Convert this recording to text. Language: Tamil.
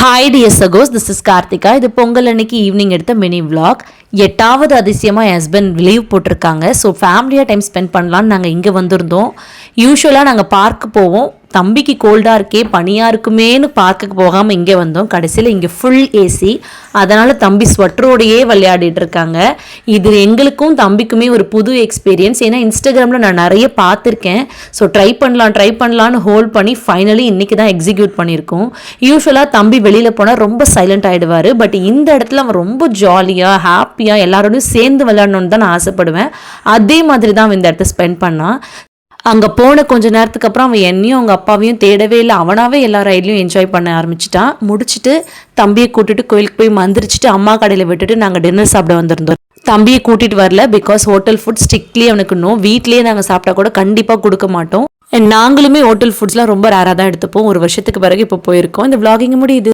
Hi dear சகோஸ் this is Karthika இது பொங்கல் அன்னைக்கு ஈவினிங் எடுத்த மினி விளாக் எட்டாவது அதிசயமாக என் ஹஸ்பண்ட் லீவ் போட்டிருக்காங்க. ஸோ ஃபேமிலியாக டைம் ஸ்பெண்ட் பண்ணலான்னு நாங்கள் இங்கே வந்திருந்தோம். யூஸ்வலாக நாங்கள் பார்க்கு போவோம். தம்பிக்கு கோல்டாக இருக்கே பனியாக இருக்குமேனு பார்க்குக்கு போகாமல் இங்கே வந்தோம். கடைசியில் இங்கே ஃபுல் ஏசி அதனால் தம்பி ஸ்வெட்டரோடையே விளையாடிட்டு இருக்காங்க. இது எங்களுக்கும் தம்பிக்குமே ஒரு புது எக்ஸ்பீரியன்ஸ் ஏன்னா இன்ஸ்டாகிராமில் நான் நிறைய பார்த்துருக்கேன். ஸோ ட்ரை பண்ணலாம் ட்ரை பண்ணலான்னு ஹோல்ட் பண்ணி ஃபைனலி இன்றைக்கி தான் எக்ஸிக்யூட் பண்ணியிருக்கோம். யூஸ்வலாக தம்பி வெளியில் போனால் ரொம்ப சைலண்ட் ஆகிடுவார் பட் இந்த இடத்துல அவன் ரொம்ப ஜாலியாக ஹாப்பியாக எல்லாரோடையும் சேர்ந்து விளையாடணுன்னு தான் நான் ஆசைப்படுவேன். அதே மாதிரி தான் அவன் இந்த இடத்த ஸ்பெண்ட் பண்ணான். அங்கே போன கொஞ்ச நேரத்துக்கு அப்புறம் அவன் என்னையும் அவங்க அப்பாவையும் தேடவே இல்லை. அவனாகவே எல்லா ரைட்லையும் என்ஜாய் பண்ண ஆரம்பிச்சிட்டான். முடிச்சுட்டு தம்பியை கூட்டிட்டு கோயிலுக்கு போய் மந்திரிச்சிட்டு அம்மா கடையில் விட்டுட்டு நாங்கள் டின்னர் சாப்பிட வந்திருந்தோம். தம்பியை கூட்டிட்டு வரல பிகாஸ் ஹோட்டல் ஃபுட் ஸ்ட்ரிக்ட்லி அவனுக்கு நோ வீட்லேயே நாங்கள் சாப்பிட்டா கூட கண்டிப்பாக கொடுக்க மாட்டோம். நாங்களுமே ஹோட்டல் ஃபுட்ஸ்லாம் ரொம்ப ரேராக தான் எடுத்துப்போம். ஒரு வருஷத்துக்கு பிறகு இப்போ போயிருக்கோம். இந்த விளாகிங் முடியுது.